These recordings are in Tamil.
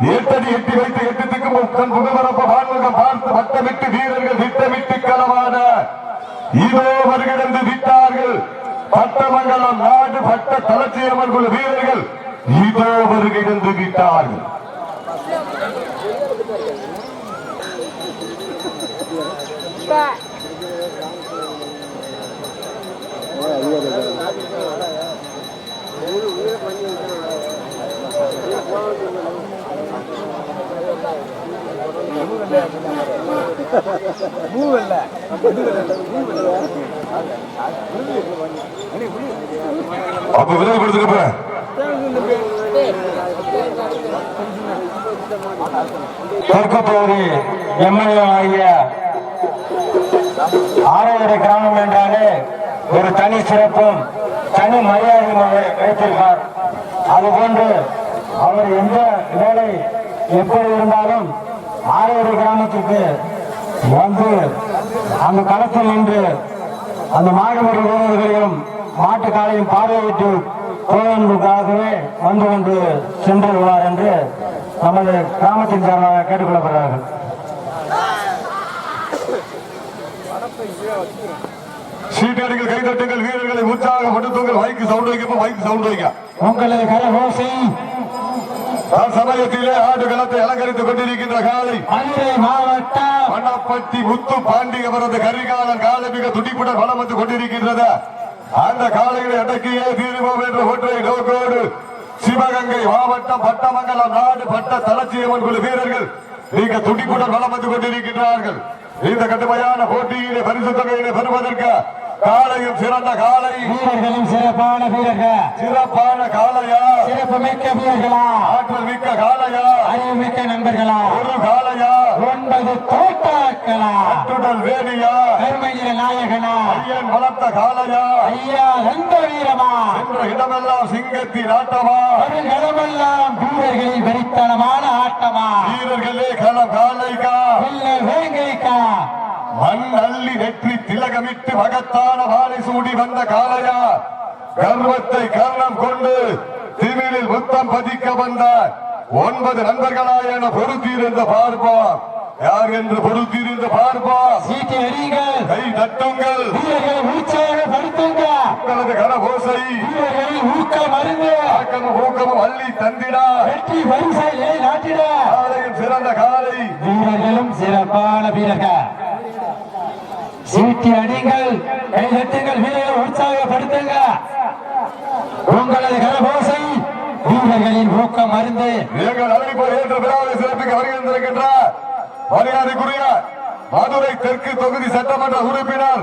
எட்டடி எட்டி வைத்து எட்டு திக்கும் தன் புகமரப்ப வான்முகம் பார்த்து வட்டமிட்டு வீரர்கள் திட்டமிட்டு களவாட. இதோ வருகிறது விட்டார்கள். பட்டமங்கலம் நாடு பட்ட தலச்சியம்மன் குழு வீரர்கள். இதோ வருகிறது விட்டார்கள். அப்ப விருது கொடுத்துக்கப்ப தெற்குப்பகுதி எம்எல்ஏ ஆகிய ஆரோக்கிய கிராமம் என்றாலே ஒரு தனி சிறப்பும் தனி மரியாதையும் அவர் வைத்திருப்பார். அதுபோன்று அவர் எந்த வேலை எப்படி இருந்தாலும் ஆரோக்கிய கிராமத்துக்கு வந்து அந்த களத்தில் நின்று அந்த மாடுபடி வீரர்களையும் மாட்டுக்காலையும் பார்வையிட்டு போவதற்காகவே வந்து கொண்டு சென்று விடுவார் என்று நமது கிராமத்தின் சார்பாக கேட்டுக்கொள்ளப்படுகிறார்கள். சீட்டடிகள் கைதட்டுங்கள் வீரர்களை உற்சாகப்படுத்துங்கள். மைக்கு சவுண்ட் வைக்கப்ப மைக்கு சவுண்ட் வைக்க. உங்களது கரகோசை சமயத்திலே ஆடு களத்தை அலங்கரித்துக் கொண்டிருக்கின்ற காலை. மாவட்டம். மணப்பட்டி முத்து பாண்டி அவரது கரிகாலன் காலை மிக துடிப்புடன் வளம் வந்து கொண்டிருக்கின்றது. அந்த காலைகளை அடக்கியே தீர்வோம் என்ற ஒற்றை நோக்கோடு சிவகங்கை மாவட்டம் பட்டமங்கலம் நாடு பட்ட தலச்சியம்மன் குழு வீரர்கள் மிக துடிப்புடன் வளம் வந்து கொண்டிருக்கின்றார்கள். இந்த கடுமையான போட்டியிலே பரிசு தொகையினை பெறுவதற்கு காலையும் சிறந்த காலை. வீரர்களும் சிறப்பான வீரர்கள். சிறப்பான காலையா? சிறப்பு மிக்க வீரர்களா? ஆற்றல் மிக்க காலையா? அறிவு மிக்க நண்பர்களா? ஒரு காலையா? ஒன்பது தோட்டாக்களா? அட்டுடல் வேணியா? நிற நாயகனா? ஐயன் வளர்த்த காலையா? ஐயா எந்த வீரமா? என்ற இடமெல்லாம் சிங்கத்தின் ஆட்டமா? வருகளமெல்லாம் வீரர்களின் வெறித்தனமான ஆட்டமா? வீரர்களே களம் காலைக்கா? இல்ல வேங்கைக்கா? மண் அள்ளி நெற்றி திலகமிட்டு மகத்தான வாழை சூடி வந்த காளையா. கர்வத்தை கர்ணம் கொண்டு திமிழில் முத்தம் பதிக்க வந்த ஒன்பது நண்பர்களா என பொறுத்தீர்ந்த பார்ப்பா. யார் என்று பொறுத்தீர்ந்த பார்ப்பா. சீட்டி அடிகள் கை தட்டுங்கள். வீரர்களை உற்சாகப்படுத்துங்க உங்களது கரகோசை. வீரர்களை ஊக்க மருந்து ஆக்கமும் ஊக்கமும் அள்ளி தந்திடா. வெற்றி வரிசையை நாட்டிட. காலையும் சிறந்த காலை வீரர்களும் சிறப்பான வீரர்கள். சீட்டி அடிங்கள் கை வீரர்களை உற்சாகப்படுத்துங்க. உங்களது கரகோசை வீரர்களின் ஊக்கம் மருந்து. எங்கள் அறிவிப்பு ஏற்ற விழாவை சிறப்பிக்க வருகின்றிருக்கின்ற மரியாதைக்குரிய மதுரை தெற்கு தொகுதி சட்டமன்ற உறுப்பினர்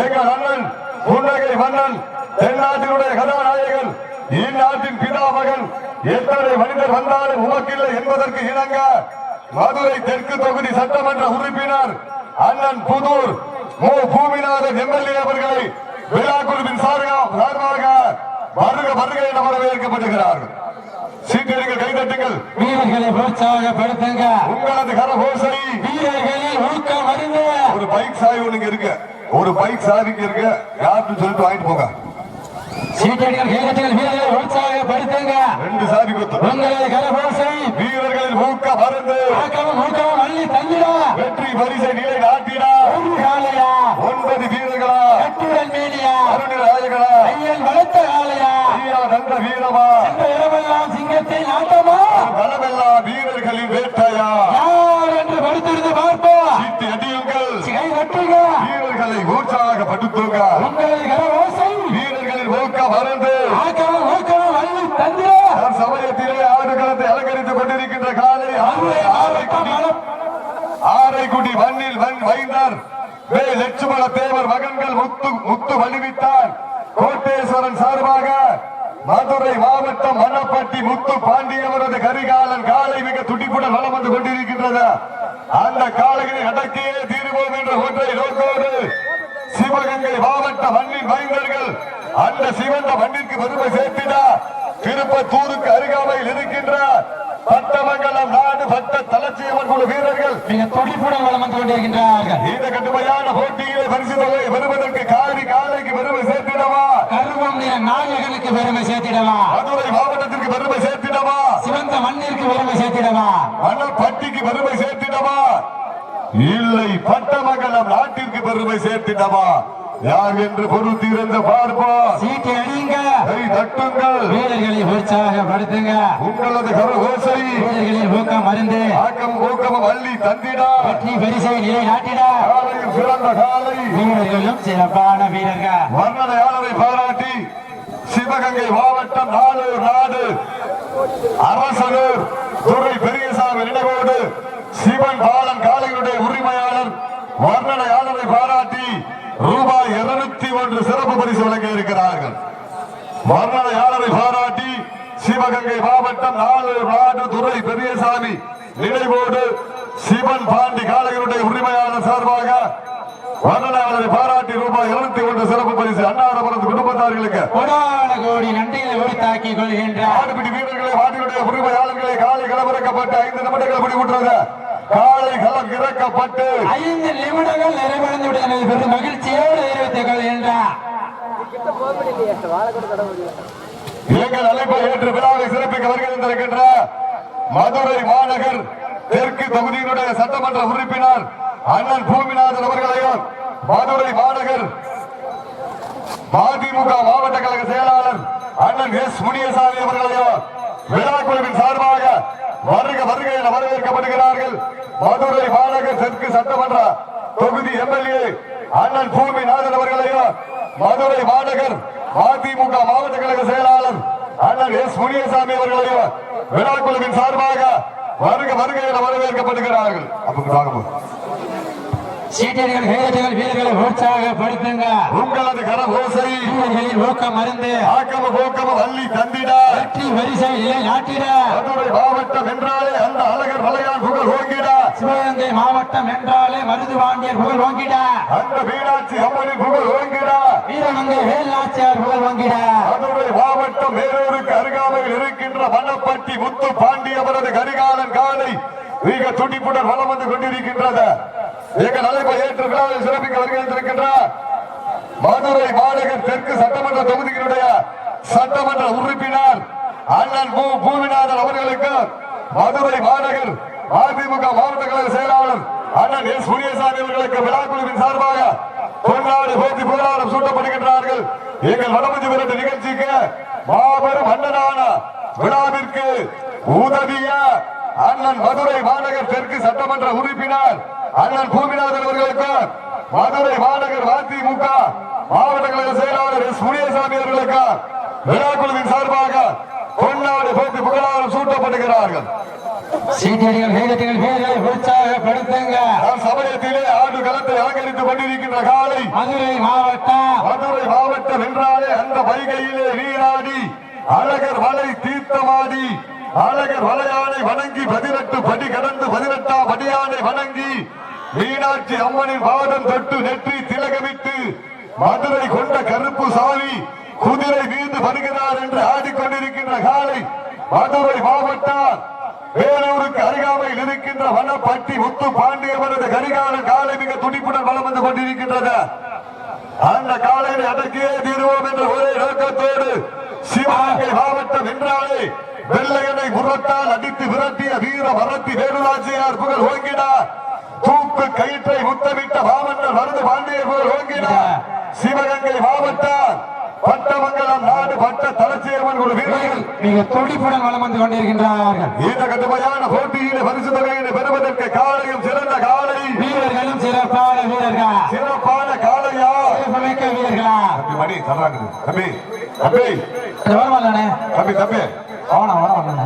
எங்கள் அண்ணன் புன்னகை மன்னன் தென்னாட்டினுடைய கதாநாயகன் இந்நாட்டின் பிதாமகன் எத்தனை மனிதர் வந்தாலும் உமக்கில்லை என்பதற்கு இணங்க மதுரை தெற்கு தொகுதி சட்டமன்ற உறுப்பினர் அண்ணன் புதூர் மு பூமிநாதன் எம்எல்ஏ அவர்களை விழா குழுவின் சார்பா- சார்பாக வருக வருக என வரவேற்கப்படுகிறார்கள் சீட்டடிகள் கைதட்டுங்கள் வீரர்களை உற்சாகப்படுத்துங்க உங்களது கரகோசை வீரர்களின் ஊக்க மருந்து ஒரு பைக் சாவி ஒண்ணுங்க இருக்கு. ஒரு பைக் சாவிக்கு இருக்கு. யாருன்னு சொல்லிட்டு வாங்கிட்டு போங்க. சீட்டடிகள் கை தட்டுங்கள். வீரர்களை உற்சாகப்படுத்துங்க ரெண்டு சாவி குத்து உங்களது கரகோசை வீரர்களின் ஊக்க மருந்து ஆக்கமும் ஊக்கமும் அள்ளி தந்திட வெற்றி பரிசை நிலை நாட்டிடா. ஒரு ஒன்பது வீரர்களா? கட்டுடல் மேனியா? அருணி ராஜகளா ஐயன் வளர்த்த காலையா ஐயா நந்த வீரமா? இந்த இடமெல்லாம் சிங்கத்தின் ஆட்டமா? பலமெல்லாம் வீரர்களின் வேட்டையா? யார் என்று படுத்திருந்து பார்ப்போம் சீட்டு அடியுங்கள் கை கட்டுங்க. வீரர்களை உற்சாகப்படுத்துங்க. உங்களது கரகோசை வீரர்களின் ஊக்க மருந்து. ஆக்கமும் ஊக்கமும் அள்ளி தந்திட தன் சமயத்திலே ஆடுகளத்தை அலங்கரித்துக் கொண்டிருக்கின்ற காலை. ஆரைக்குடி மண்ணில் மண் வைந்தார். வே லட்சுமண தேவர் மகன்கள் முத்து முத்து வலிவித்தார் கோட்டேஸ்வரன் சார்பாக மதுரை மாவட்டம் மணப்பட்டி முத்து பாண்டியவரது கரிகாலன் காலை மிக துடிப்புடன் வளம் வந்து கொண்டிருக்கின்றது. அந்த காலையை அடக்கியே தீருவோம் என்ற ஒன்றை நோக்கோடு சிவகங்கை மாவட்ட மண்ணின் மைந்தர்கள் அந்த சிவந்த மண்ணிற்கு பெருமை சேர்த்தினார் திருப்பத்தூருக்கு அருகாமையில் இருக்கின்ற பட்டமங்கலம் நாடு பட்ட தலச்சியம்மன் குழு வீரர்கள் மிக துடிப்புடன் வளம் வந்து கொண்டிருக்கின்றார்கள். இந்த கடுமையான போட்டியிலே பரிசு தொகையை பெறுவதற்கு காரி காலைக்கு பெருமை சேர்த்திடவா? கருவம் நிற நாயகனுக்கு பெருமை சேர்த்திடலாம் மதுரை மாவட்டத்திற்கு பெருமை சேர்த்திடவா? சேர்த்திடவா சிவந்த மண்ணிற்கு பெருமை சேர்த்திடவா? மணப்பட்டிக்கு பெருமை சேர்த்திடவா? இல்லை பட்டமங்கலம் நாட்டிற்கு பெருமை சேர்த்திடவா? யார் என்று பொறுத்திருந்து பார்ப்போம். சீட்டை அடியுங்க கை தட்டுங்கள். வீரர்களை உற்சாகப்படுத்துங்க உங்களது கரகோசை. வீரர்களின் ஊக்கம் மருந்து ஆக்கம் ஊக்கமும் அள்ளி தந்திடா. வெற்றி பரிசை நிலை நாட்டிட காலையில் சிறந்த காலை. வீரர்களும் சிறப்பான வீரர்கள். வர்ணனையாளரை பாராட்டி சிவகங்கை மாவட்டம் நாளூர் நாடு. அரசனூர் துறை பெரியசாமி நினைவோடு சிவன் பாலன் காளைகளுடைய உரிமையாளர் வர்ணனையாளரை பாராட்டி ரூபாய் இருநூத்தி ஒன்று சிறப்பு பரிசு வழங்க இருக்கிறார்கள். வர்ணனையாளரை பாராட்டி சிவகங்கை மாவட்டம் நாளூர் நாடு துறை பெரியசாமி நினைவோடு சிவன் பாண்டி காளைகளுடைய உரிமையாளர் சார்பாக வர்ணனையாளரை பாராட்டி ரூபாய் இருநூத்தி ஒன்று சிறப்பு பரிசு அன்னாரபுரத்து குடும்பத்தார்களுக்கு கோடி நன்றிகளை உரித்தாக்கிக் கொள்கின்றார். ஆடுபிடி வீரர்களை வாடியுடைய உரிமையாளர்களை காலை களமிறக்கப்பட்டு ஐந்து நிமிடங்கள் முடிவுற்றது. காலை களம் இறக்கப்பட்டு ஐந்து நிமிடங்கள் நிறைவடைந்து விட்டன பெரும் மகிழ்ச்சியோடு தெரிவித்துக் கொள்கின்றார் எங்கள் அழைப்பை ஏற்று விழாவை சிறப்பிக்க வருகின்ற மதுரை மாநகர் தெற்கு தொகுதியினுடைய சட்டமன்ற உறுப்பினர் அண்ணன் பூமிநாதன் அவர்களையும் மதுரை மாநகர் மதிமுக மாவட்ட கழக செயலாளர் அண்ணன் எஸ் முனியசாமி அவர்களையும் விழா குழுவின் சார்பாக வருக வருக என வரவேற்கப்படுகிறார்கள். மதுரை மாநகர் தெற்கு சட்டமன்ற தொகுதி எம்எல்ஏ அண்ணன் பூமிநாதன் அவர்களையும் மதுரை மாநகர் அதிமுக மாவட்ட கழக செயலாளர் அண்ணன் எஸ் முனியசாமி அவர்களையும் விழா குழுவின் சார்பாக வருக வருக என வரவேற்கப்படுகிறார்கள். அப்ப சீட்டர்கள் கைதட்டுகள் வீரர்களை உற்சாகப்படுத்துங்க. உங்களது கரகோசை வீரர்களின் ஊக்கம் மருந்து ஆக்கம போக்கம வள்ளி தந்திட வெற்றி வரிசை நிலை நாட்டிட. மதுரை மாவட்டம் என்றாலே அந்த அழகர் மலையான் புகழ் ஓங்கிட. சிவகங்கை மாவட்டம் என்றாலே மருது பாண்டியர் புகழ் ஓங்கிட. அந்த மீனாட்சி அம்மனின் புகழ் ஓங்கிட. வீரமங்கை வேலாச்சியார் புகழ் ஓங்கிட. மதுரை மாவட்டம் வேலூருக்கு அருகாமையில் இருக்கின்ற மணப்பட்டி முத்து பாண்டி அவரது கரிகாலன் காலை மிக துடிப்புடன் வலம் வந்து கொண்டிருக்கின்றது. எங்கள் அழைப்பை ஏற்று விழாவில் சிறப்பிக்க வருகின்றிருக்கின்ற மதுரை மாநகர் தெற்கு சட்டமன்ற தொகுதியினுடைய சட்டமன்ற உறுப்பினர் அண்ணன் பூ பூமிநாதன் அவர்களுக்கு மதுரை மாநகர் அதிமுக மாவட்ட கழக செயலாளர் அண்ணன் எஸ். முனியசாமி அவர்களுக்கு விழா குழுவின் சார்பாக பொன்னாடு போட்டி புகழாரம் சூட்டப்படுகின்றார்கள். எங்கள் வடமஞ்சு விரட்டு நிகழ்ச்சிக்கு மாபெரும் அண்ணனான விழாவிற்கு உதவிய அண்ணன் மதுரை மாநகர் தெற்கு சட்டமன்ற உறுப்பினர் அண்ணன் பூமிநாதன் அவர்களுக்கு மதுரை மாநகர் அதிமுக மாவட்ட கழக செயலாளர் எஸ் முனியசாமி அவர்களுக்கு விழா குழுவின் சார்பாக பொன்னாடு போட்டி புகழாரம் சூட்டப்படுகிறார்கள். சீட்டடிகள் கைதட்டுகள் வீரர்களை உற்சாகப்படுத்துங்க. நாம் சமயத்திலே ஆடு களத்தை அலங்கரித்துக் கொண்டிருக்கின்ற காலை மதுரை மாவட்டம். மதுரை மாவட்டம் என்றாலே அந்த வைகையிலே நீராடி அழகர் வலை தீர்த்தமாடி அழகர் வலையானை வணங்கி பதினெட்டு படி கடந்து பதினெட்டாம் படியானை வணங்கி மீனாட்சி அம்மனின் பாதம் தொட்டு நெற்றி திலகமிட்டு மதுரை கொண்ட கருப்பு சாமி குதிரை வீழ்ந்து வருகிறார் என்று ஆடிக்கொண்டிருக்கின்ற காலை மதுரை மாவட்டம் வேலூருக்கு அருகாமையில் இருக்கின்ற வனப்பட்டி முத்து பாண்டியவரது கரிகால காலை மிக துடிப்புடன் வலம் வந்து கொண்டிருக்கின்றது. அந்த காலையில் அடக்கியே தீருவோம் என்ற ஒரே நோக்கத்தோடு சிவகங்கை மாவட்டம் என்றாலே வெள்ளையனை முரத்தால் அடித்து விரட்டிய வீர வரத்தி வேலுராஜியார் புகழ் ஓங்கினார். தூக்கு கயிற்றை முத்தமிட்ட மாமன்னர் வரது பாண்டியர் புகழ் ஓங்கினார். சிவகங்கை மாவட்டம் பட்டமங்கலம் நாடு பட்ட தலைச்சேர்மன் ஒரு வீரர்கள் மிக துடிப்புடன் வலம் வந்து கொண்டிருக்கின்றார்கள். இந்த கடுமையான போட்டியிலே பரிசு தொகையினை பெறுவதற்கு காலையும் சிறந்த காலை. வீரர்களும் சிறப்பான வீரர்கள்? சிறப்பான காலையா? சிறப்புமிக்க வீரர்களா? தம்பி மணி தர்றாங்க தம்பி தம்பி. தம்பி தம்பி. வரமாட்டானே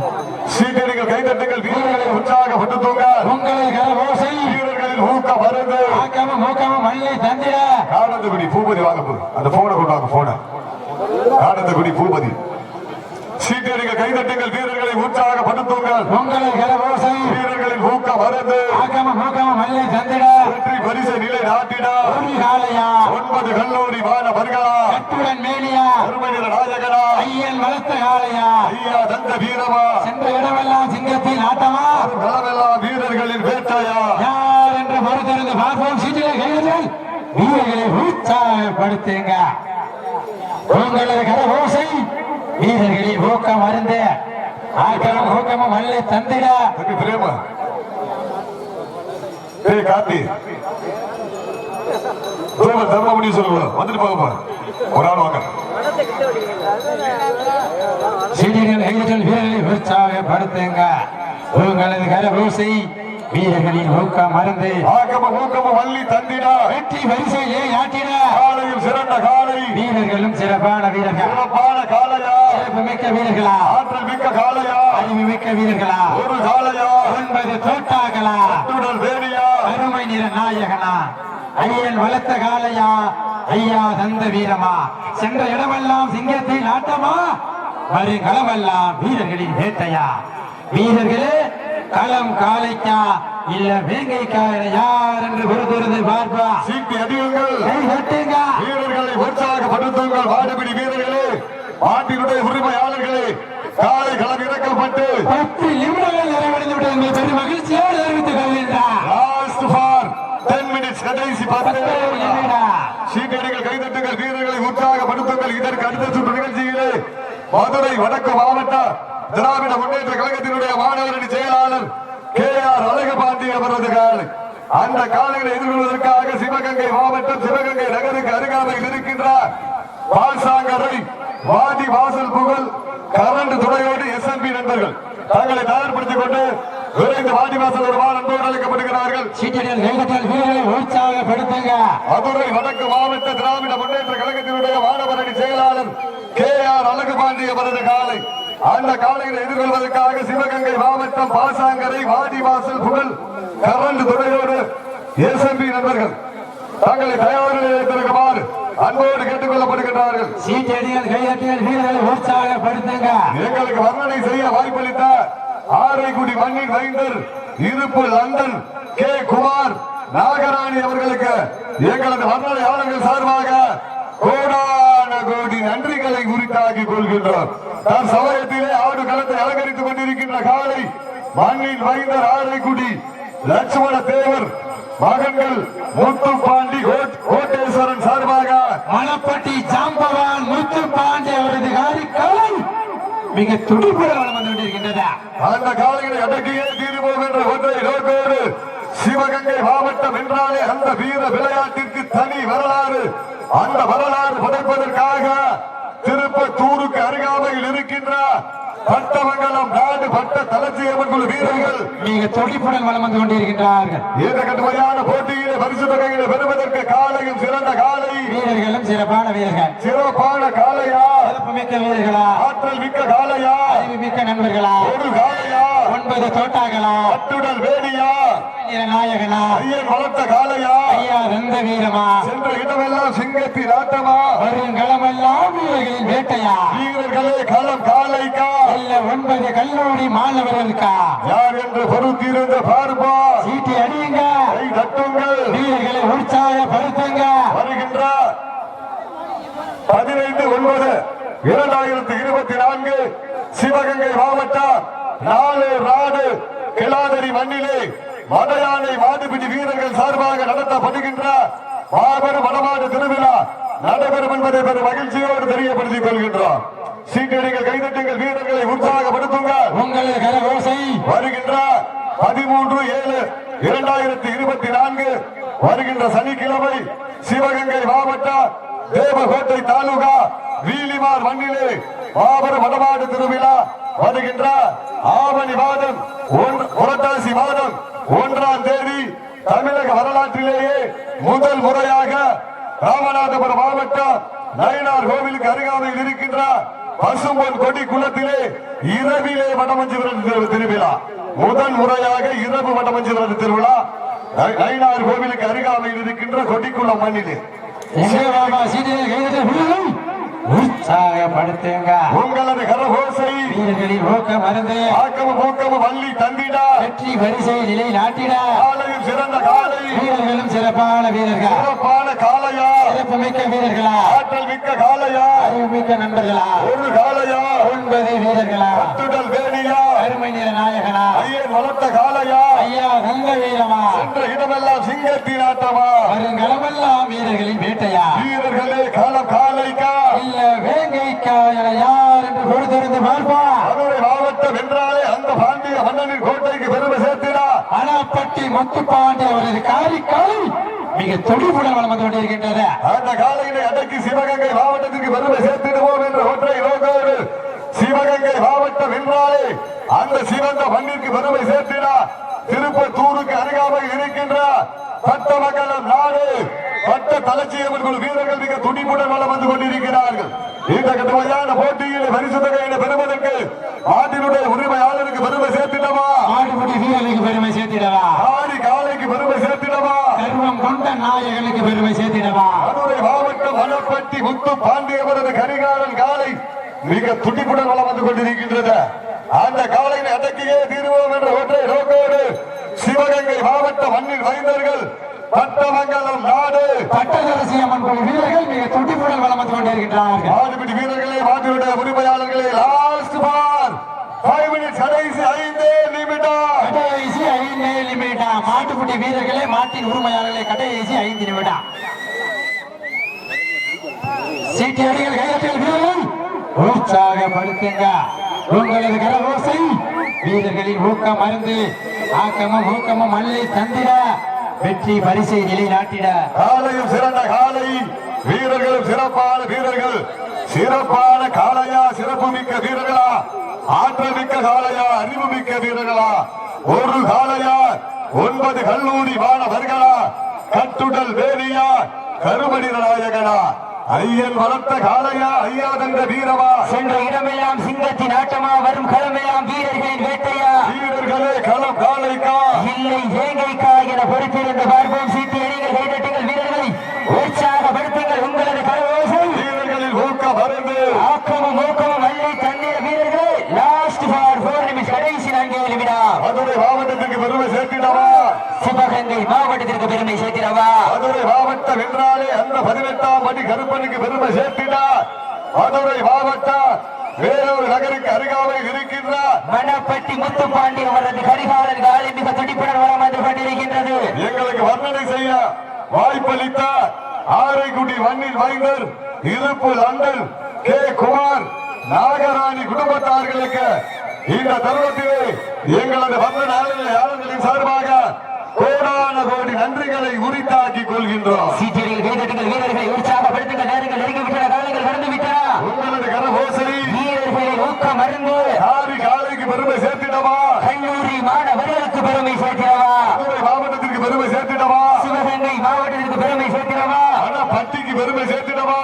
சீட்டடிகள் கைதட்டுங்கள் வீரர்களை உற்சாகப்படுத்துங்க உங்களை கரகோசை வீரர்களின் ஊக்க மருந்து ஆக்கமும் ஊக்கமும் மண்ணை தந்திட. காணந்தகுடி பூபதி வாங்க போகுது அந்த போனை கொண்டு வாங்க போன காணந்தகுடி பூபதி. சீட்டடிகள் கைதட்டுங்கள் வீரர்களை உற்சாகப்படுத்துங்கள் உங்களை கரகோசை வீரர்களின் ஊக்க மருந்து ஆக்கமும் ஊக்கமும் மண்ணை தந்திட. வெற்றி பரிசு நிலை காளையா ஒன்பது கல்லூரி மாணவர்களா? கட்டுடன் மேனியா? அருமையில நாயகனா ஐயன் வளர்த்த காளையா? ஐயா தந்த வீரமா? சென்ற இடமெல்லாம் சிங்கத்தின் ஆட்டமா? களமெல்லாம் வீரர்களின் வேட்டையா யார் என்று மறுத்திருந்து பார்ப்போம் சீட்டிலே கைகள் வீரர்களை உற்சாகப்படுத்துங்க. உங்களது கரகோசை வீரர்களின் ஊக்கம் அருந்து ஆக்கமும் ஊக்கமும் மல்லை தந்திட. பிரேமா. ஏய் கார்த்தி. பிரேமா தர்ம முடியும் சொல்லுங்க. வந்துட்டு போகப்பா ஒரு ஆள் வாங்க. சீனியர்கள் வீரர்களை உற்சாகப்படுத்துங்க. உங்களது கரபூசை வீரர்களின் ஊக்கம் மறந்து ஆக்கம ஊக்கம வள்ளி தந்திடா. வெற்றி வரிசையை ஆட்டிட காலையில் சிறந்த காலை. வீரர்களும் சிறப்பான வீரர்கள். சிறப்பான காளையா சிறப்பு மிக்க வீரர்களா? ஆற்றல் மிக்க காளையா அறிவு மிக்க வீரர்களா? ஒரு காளையா ஒன்பது தோட்டாக்களா அத்துடல் வேணியா? அருமை நிற நாயகனா? ஐயன் வளர்த்த காளையா ஐயா தந்த வீரமா? சென்ற இடமெல்லாம் சிங்கத்தில் ஆட்டமா? வருகளமெல்லாம் வீரர்களின் வேட்டையா? வீரர்களே களம் காளைக்கா இல்ல வேங்கைக்கா என யார் என்று பொறுத்திருந்து பார்ப்பா. சீட்டி அடியுங்கள். கை தட்டுங்க. வீரர்களை உற்சாகப்படுத்துங்கள் வாடுபிடி வீரர்களே. நாட்டினுடைய உரிமையாளர்களே காலை களம் இறக்கப்பட்டு. பத்து நிமிடங்கள் நிறைவடைந்து விட்டு உங்கள் பெரும் மகிழ்ச்சியோடு அறிவித்துக் கொள்கின்றார் லாஸ்ட் ஃபார் டென் மினிட்ஸ் கடைசி பத்து. சீட்டடிகள் கைதட்டுங்கள் வீரர்களை உற்சாகப்படுத்துங்கள். இதற்கு அடுத்த சுற்று நிகழ்ச்சியிலே மதுரை வடக்கு மாவட்ட திராவிட முன்னேற்ற கழகத்தினுடைய மாணவரணி செயலாளர் கே ஆர் அழகுபாண்டி அவரது காலை அந்த காலைகளை எதிர்கொள்வதற்காக சிவகங்கை மாவட்டம் சிவகங்கை நகருக்கு அருகாமையில் இருக்கின்ற பால்சாங்கரை வாடி வாசல் புகழ் கரண்ட் துணையோடு எஸ்எம்பி நண்பர்கள் தங்களை தயார்படுத்திக் கொண்டு விரைந்து வாடி வாசல் வருவார் அன்போடு அழைக்கப்படுகிறார்கள். உற்சாகப்படுத்துங்க. மதுரை வடக்கு மாவட்ட திராவிட முன்னேற்ற கழகத்தினுடைய மாணவரணி செயலாளர் கே ஆர் அழகுபாண்டி அவரது காலை அந்த காலையை எதிர்கொள்வதற்காக சிவகங்கை மாவட்டம் பாசாங்கரை வாடிவாசல் புகழ் கரண்ட் துறையோடு எஸ்எம்பி நண்பர்கள். தங்களை தயார் நிலையத்திற்குமாறு அன்போடு கேட்டுக் கொள்ளப்படுகின்றார்கள் சீட்டடிகள் கைதட்டல் வீரர்களை உற்சாகப்படுத்துங்க. எங்களுக்கு வர்ணனை செய்ய வாய்ப்பளித்த ஆரைக்குடி மண்ணின் வைந்தர் இருப்பு லண்டன் கே. குமார் நாகராணி அவர்களுக்கு எங்களது வர்ணனையாளர்கள் சார்பாக கோடான கோடி நன்றிகளை உரித்தாக்கிக் கொள்கின்றோம். தன் சமயத்திலே ஆடு களத்தை அலங்கரித்துக் கொண்டிருக்கின்ற காலை மண்ணின் வைந்தர் ஆரைக்குடி லட்சுமண தேவர் மகன்கள் முத்து பாண்டி கோட்- கோட்டேஸ்வரன் சார்பாக மணப்பட்டி ஜாம்பவான் முத்து பாண்டி அவரது காரி கலை மிக துடிப்புடன் வளம் வந்து கொண்டிருக்கின்றது? அந்த காலைகளை அடக்கியே தீர்வு போகின்ற ஒன்றை நோக்கோடு சிவகங்கை மாவட்டம் என்றாலே அந்த வீர விளையாட்டிற்கு தனி வரலாறு. அந்த வரலாறு படைப்பதற்காக திருப்பத்தூருக்கு அருகாமையில் இருக்கின்ற பட்டமங்கலம் நாடு பட்ட தலச்சியம்மன் குழு வீரர்கள் மிக துடிப்புடன் வளம் வந்து கொண்டிருக்கின்றார்கள். இந்த கடுமையான போட்டியிலே பரிசு தொகைகளை பெறுவதற்கு காலையும் சிறந்த காலை. வீரர்களும் சிறப்பான வீரர்கள். சிறப்பான காலையா? சிறப்பு மிக்க வீரர்களா? ஆற்றல் மிக்க காலையா? அறிவு மிக்க நண்பர்களா? ஒரு காலையா? ஒன்பது தோட்டாக்களா பட்டுடல் வேடியா நிற நாயகனா? ஐயன் வளர்த்த காலையா ஐயா ரந்த வீரமா? சென்ற இடமெல்லாம் சிங்கத்தின் ஆட்டமா? வருங்களமெல்லாம் வீரர்களின் வேட்டையா? வீரர்களே களம் காலைக்கா இல்ல ஒன்பது கல்லூரி மாணவர்களுக்கா? யார் என்று பொறுத்திருந்த பார்ப்பா சீட்டி அடியுங்க தட்டுங்கள். வீரர்களை உற்சாகப்படுத்துங்க. வருகின்ற பதினைந்து ஒன்பது இரண்டாயிரத்தி இருபத்தி நான்கு சிவகங்கை மாவட்டம் நாலு நாடு கிளாதரி மண்ணிலே மடையானை மாடுபிடி வீரர்கள் சார்பாக நடத்தப்படுகின்ற மாபெரும் வடமாடு திருவிழா நடைபெறும் என்பதை பெரும் மகிழ்ச்சியோடு தெரியப்படுத்திக் கொள்கின்றோம். சீட்டடிகள் கைதட்டுங்கள் வீரர்களை உற்சாகப்படுத்துங்கள். உங்களது கரகோசை. வருகின்ற பதிமூன்று ஏழு இரண்டாயிரத்தி இருபத்தி நான்கு வருகின்ற சனிக்கிழமை சிவகங்கை மாவட்டம் தேவகோட்டை தாலுகா வீலிமார் மண்ணிலே மாபெரும் வடமாடு திருவிழா வருகின்ற ஆவணி மாதம் புரட்டாசி மாதம் ஒன்றாம் தேதி தமிழக வரலாற்றிலேயே முதல் முறையாக ராமநாதபுரம் மாவட்டம் நயினார் கோவிலுக்கு அருகாமையில் இருக்கின்ற பசும்பொன் கொடி குளத்திலே இரவிலே வடமஞ்சு விரட்டு திருவிழா. முதன் முறையாக இரவு வடமஞ்சு விரட்டு திருவிழா நயினார் கோவிலுக்கு அருகாமையில் இருக்கின்ற கொடிக்குளம் மண்ணிலே. உற்சாகப்படுத்துங்க. உங்களது கரகோசை. வீரர்களின் ஊக்கம் மறந்து ஆக்கமும் ஊக்கமும் வள்ளி தந்திடா. வெற்றி வரிசை நிலை நாட்டிட. காலையும் சிறந்த காலை. வீரர்களும் சிறப்பான வீரர்கள். சிறப்பான காளையா சிறப்பு மிக்க வீரர்களா. ஆற்றல் மிக்க காளையா அறிவு மிக்க நண்பர்களா. ஒரு காளையா ஒன்பது வீரர்களா. பட்டுடல் வேணியா. அருமை நிற நாயகனா. ஐயன் வளர்த்த காளையா ஐயா நல்ல வீரமா சென்ற இடமெல்லாம் சிங்கத்தின் ஆட்டமா. வருங்களமெல்லாம் வீரர்களின் வேட்டையா. வீரர்களே காலம் காலைக்கா இல்ல வேங்கைக்கா என யார் என்று பொறுத்திருந்து பார்ப்பா மதுரை மாவட்டம் மணப்பட்டி முத்துப்பாண்டி அவரது காரிக்காலை மிக துடிப்புடன் வளம் வந்து கொண்டிருக்கின்றது. அந்த காலையிலே அடக்கி சிவகங்கை மாவட்டத்திற்கு பெருமை சேர்த்திடுவோம் என்ற ஒற்றை நோக்கோடு சிவகங்கை மாவட்டம் என்றாலே அந்த சிவந்த மண்ணிற்கு பெருமை சேர்த்திட திருப்பத்தூருக்கு அருகாமல் இருக்கின்ற பட்ட பட்டமங்கலம் நாடு பட்ட தலைச்சியம்மன் குழு வீரர்கள் மிக துடிப்புடன் வளம் வந்து கொண்டிருக்கிறார்கள். இந்த கடுமையான போட்டியில் பரிசு பெறுவதற்கு நாட்டினுடைய உரிமை பெருமை சேர்த்திடவா ஆடுபடி வீரர்களுக்கு பெருமை சேர்த்திடவா ஆடி காலைக்கு பெருமை சேர்த்திடவா கர்வம் கொண்ட நாயகனுக்கு பெருமை சேர்த்திடவா? மாவட்டம் மணப்பட்டி முத்து பாண்டியவரது கரிகாலன் காலை மிக துடிப்புடன் வளம் வந்து கொண்டிருக்கின்றது. அந்த காலையை அடக்கியே தீர்வோம் என்ற ஒற்றை நோக்கோடு சிவகங்கை மாவட்ட மண்ணில் வைந்தர்கள் பட்டமங்கலம் நாடு. பட்டதரசி அம்மன் வீரர்கள் மிக துடிப்புடன் வளம் வந்து கொண்டிருக்கின்றார்கள். வீரர்களே மாட்டினுடைய உரிமையாளர்களே லாஸ்ட் பார் ஃபைவ் மினிட்ஸ் கடைசி ஐந்து நிமிடம் கடைசி ஐந்து நிமிடம் மாட்டுக்குட்டி வீரர்களே மாட்டின் உரிமையாளர்களை கடைசி ஐந்து நிமிடம். சீட்டி அடிகள் கையத்தில் வீரர்கள் உற்சாகப்படுத்துங்க. உங்களது கரகோசை வீரர்களின் ஊக்கம் மருந்து ஆக்கமும் ஊக்கமும் மல்லை தந்திட வெற்றி பரிசை நிலைநாட்டிட. காலையும் சிறந்த காலை வீரர்களும் சிறப்பான வீரர்கள். சிறப்பான காளையா சிறப்பு மிக்க வீரர்களா? ஆற்றல் மிக்க காளையா அறிவு மிக்க வீரர்களா? ஒரு காளையா ஒன்பது கல்லூரி மாணவர்களா கட்டுடல் வேலியா கருமணி நாயகனா ஐயன் வளர்த்த காளையா ஐயா தந்த வீரவா சென்ற இடமெல்லாம் சிங்கத்தின் ஆட்டமா வரும் களமெல்லாம் வீரர்களின் வேட்டையா வீரர்களே களம் காளைக்கா இல்லை வேங்கைக்கா என பொறுத்திருந்து பார்ப்போம் சீட்டி அடிகள் கைதட்டுங்கள் வீரர்களை உற்சாகப்படுத்துங்கள் உங்களது கரவோசை வீரர்களில் ஊக்க மருந்து ஆக்கமும் ஊக்கமும் அள்ளி தண்ணீர் வீரர்களே லாஸ்ட் ஃபார் ஃபோர் நிமிஷம் கடைசி நான்கு நிமிடம் மதுரை மாவட்டத்திற்கு பெருமை சேர்த்திடவா சிவகங்கை மாவட்டத்திற்கு பெருமை சேர்த்திடவா? மதுரை மாவட்டம் என்றாலே அந்த பதினெட்டாம் படி கருப்பனுக்கு பெருமை சேர்த்தினார் மதுரை மாவட்டம் வேலூர் நகருக்கு அருகாமையில் இருக்கின்ற மணப்பட்டி முத்துப்பாண்டி அவரது கரிகாலன் காலை மிக துடிப்புடன் வளம் வந்து கொண்டிருக்கின்றது. எங்களுக்கு வர்ணனை செய்ய வாய்ப்பளித்த ஆரைக்குடி மண்ணில் மைந்தர் இருப்பு லண்டன் கே. குமார் நாகராணி குடும்பத்தார்களுக்கு இந்த தருணத்திலே எங்களது வர்ணனையாளர்களின் சார்பாக கோடான கோடி நன்றிகளை உரித்தாக்கிக் கொள்கின்றோம். சீட்டியில் கைதட்டுங்கள் வீரர்களை உற்சாகப்படுத்துங்கள் நேரங்கள் நெருங்கிவிட்டன காலங்கள் கடந்து விட்டன உங்களது வீரர்களின் ஊக்கம் ஆறு காலைக்கு பெருமை சேர்த்திடவா? கல்லூரி மாணவர்களுக்கு பெருமை மதுரை மாவட்டத்திற்கு பெருமை சேர்த்திடவா? சிவகங்கை மாவட்டத்திற்கு பெருமை சேர்க்கிறவா பட்டிக்கு பெருமை சேர்த்திடவா?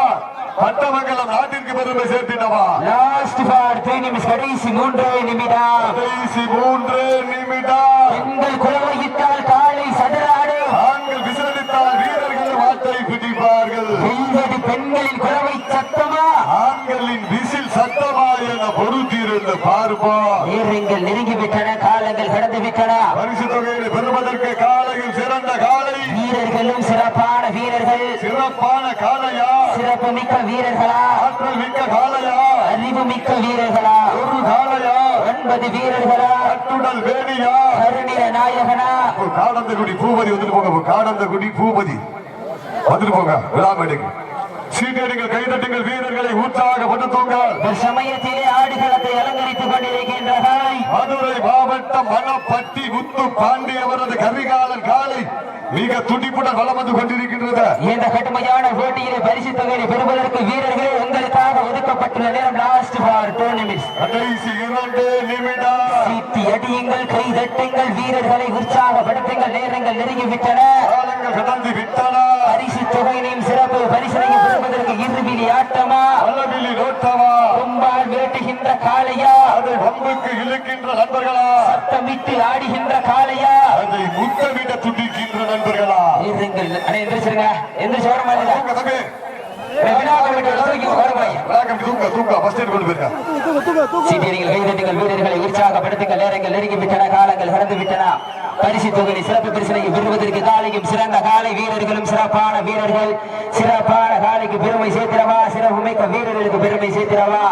பட்டமங்கலம் நாட்டிற்கு பெருமை சேர்த்திடவா? லாஸ்ட் ஃபார் த்ரீ நிமிஷம் கடைசி மூன்று நிமிடம். கடைசி மூன்று நிமிடம். எங்கள் குலவையிட்டால் காலை சதுராடும் ஆண்கள் விசிலடித்தால் வீரர்கள் மாட்டை பிடிப்பார்கள் வெல்வது பெண்களின் குலவை சத்தமா ஆண்களின் விசில் சத்தமா என பொறுத்திருந்து பார்ப்போம் நேரங்கள் நெருங்கிவிட்டன காலங்கள் கடந்து விட்டன பரிசு தொகையை பெறுவதற்கு காலையில் சிறந்த காலை வீரர்களும் சிறப்பான வீரர்கள் சிறப்பான காலையா சிறப்பு மிக்க வீரர்களா? ஆற்றல் மிக்க காலையா அறிவு மிக்க வீரர்களா? ஒரு காலையா ஒன்பது வீரர்களா? கட்டுடல் வேணியா? கருணிர நாயகனா? காடந்தகுடி பூபதி வந்துட்டு போங்க காடந்தகுடி பூபதி. வந்துட்டு போங்க விழாமேடைக்கு சீட்டடிகள் கைதட்டுங்கள் வீரர்களை உற்சாகப்படுத்துங்கள் சமயத்திலே ஆடுகளத்தை அலங்கரித்துக் கொண்டிருக்கின்ற காலை மதுரை மாவட்டம் மணப்பட்டி முத்து பாண்டியவரது கரிகாலன் காலை மிக துடிப்புடன் வளம் வந்து கொண்டிருக்கின்றது. இந்த கடுமையான போட்டியிலே பரிசு தொகையை பெறுவதற்கு வீரர்களே உங்களுக்காக ஒதுக்கப்பட்டுள்ள நேரம் லாஸ்ட் ஃபார் டூ நிமிட்ஸ் கடைசி இரண்டு நிமிடம். சீட்டி அடியுங்கள் கை தட்டுங்கள் வீரர்களை உற்சாகப்படுத்துங்கள் நேரங்கள் நெருங்கிவிட்டன. காலங்கள் கடந்து விட்டன. பரிசு தொகையினையும் சிறப்பு பரிசனையும் பெறுவதற்கு இறுதியில் ஆட்டமா? அளவிலி நோட்டமா கொம்பால் வேட்டுகின்ற காளையா? அதை வம்புக்கு இழுக்கின்ற நண்பர்களா? சத்தமிட்டு ஆடுகின்ற காளையா? அதை முத்தமிட துடிக்கின்ற நண்பர்களா? நேரங்கள் அண்ணே, எந்திரிச்சிருங்க. எந்திரிச்சு வர மாதிரி தூங்க தம்பி வருவாய் விளாக்கம் தூங்க தூங்க. ஃபர்ஸ்ட் எய்ட் கொண்டு போயிருக்கேன் சீட்டியடிகள் கைதட்டுங்கள் வீரர்களை உற்சாகப்படுத்துங்கள். நேரங்கள் நெருங்கி விட்டன காலங்கள் கடந்து விட்டன பரிசு தொகை சிறப்பு பரிசனை பெறுவதற்கு காலையும் சிறந்த காலை வீரர்களும் சிறப்பான வீரர்கள். சிறப்பான காலைக்கு பெருமை சேர்த்திடவா? சிறப்பு மிக்க வீரர்களுக்கு பெருமை சேர்த்திடவா?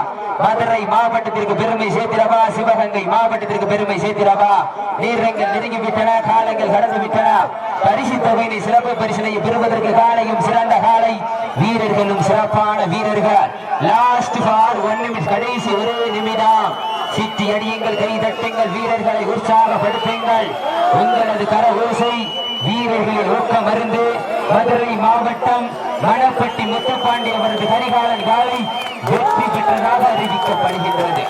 மதுரை மாவட்டத்திற்கு பெருமை சேர்த்திடவா? சிவகங்கை மாவட்டத்திற்கு பெருமை சேர்த்திடவா? நேரங்கள் நெருங்கி விட்டன காலங்கள் கடந்து விட்டன பரிசு தொகையினை சிறப்பு பரிசனை பெறுவதற்கு காலையும் சிறந்த காலை. வீரர்களும் சிறப்பான வீரர்கள். லாஸ்ட் ஃபார் ஒன் நிமிஷம் கடைசி ஒரே நிமிடம். சித்தி அடியுங்கள் கை தட்டுங்கள் வீரர்களை உற்சாகப்படுத்துங்கள். உங்களது கர ஓசை வீரர்களின் ஊக்கம் மருந்து மதுரை மாவட்டம் மணப்பட்டி முத்துப்பாண்டி அவரது கரிகாலன் காலை வெற்றி பெற்றதாக அறிவிக்கப்படுகின்றது.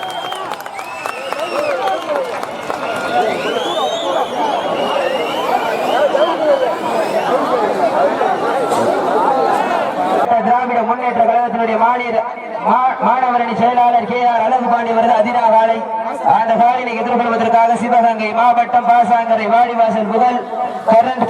திராவிட முன்னேற்ற கழகத்தினுடைய மாநில மா- செயலாளர் கே ஆர் அழகுபாண்டி வருது அதிரா காலை அந்த காலினை எதிர்கொள்வதற்காக சிவகங்கை மாவட்டம் பாசாங்கரை வாடிவாசல் புகழ் கரண்ட்